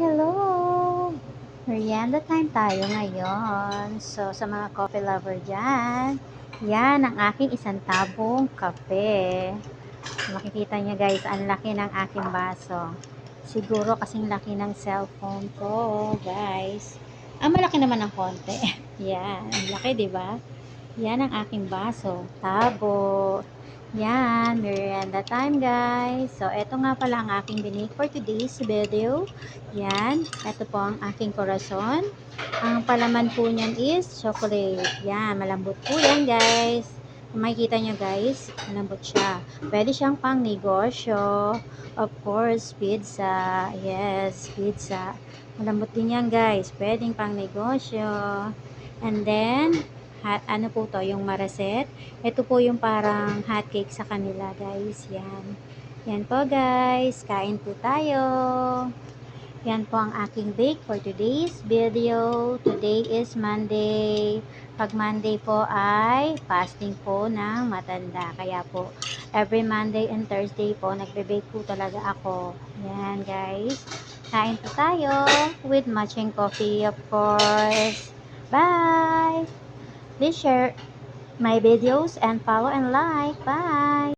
hello! Merienda time tayo ngayon. So, sa mga coffee lover dyan, yan ang aking isang tabong kape. Makikita niyo guys, ang laki ng aking baso. Siguro kasing laki ng cellphone ko, guys. Ah, malaki naman ng konti. yan, ang laki, ba? Yan ang aking baso. Tabo. Merienda time guys. So, ito nga pala ang aking binig for today's video. Yan, ito po ang aking corazon. Ang palaman po niyan is chocolate. Yan, malambot po yan guys. Kung makikita nyo guys, malambot siya. Pwede siyang pang negosyo. Of course, pizza. Yes, pizza. Malambot din yan guys. Pwedeng pang negosyo. And then, hot, ano po to, yung maraset. Ito po yung parang hot cake sa kanila, guys. Yan. Yan po, guys. Kain po tayo. Yan po ang aking bake for today's video. Today is Monday. Pag Monday po ay fasting po ng matanda. Kaya po, every Monday and Thursday po, nagbe-bake po talaga ako. Yan, guys. Kain po tayo with matching coffee, of course. Bye! Please share my videos and follow and like. Bye!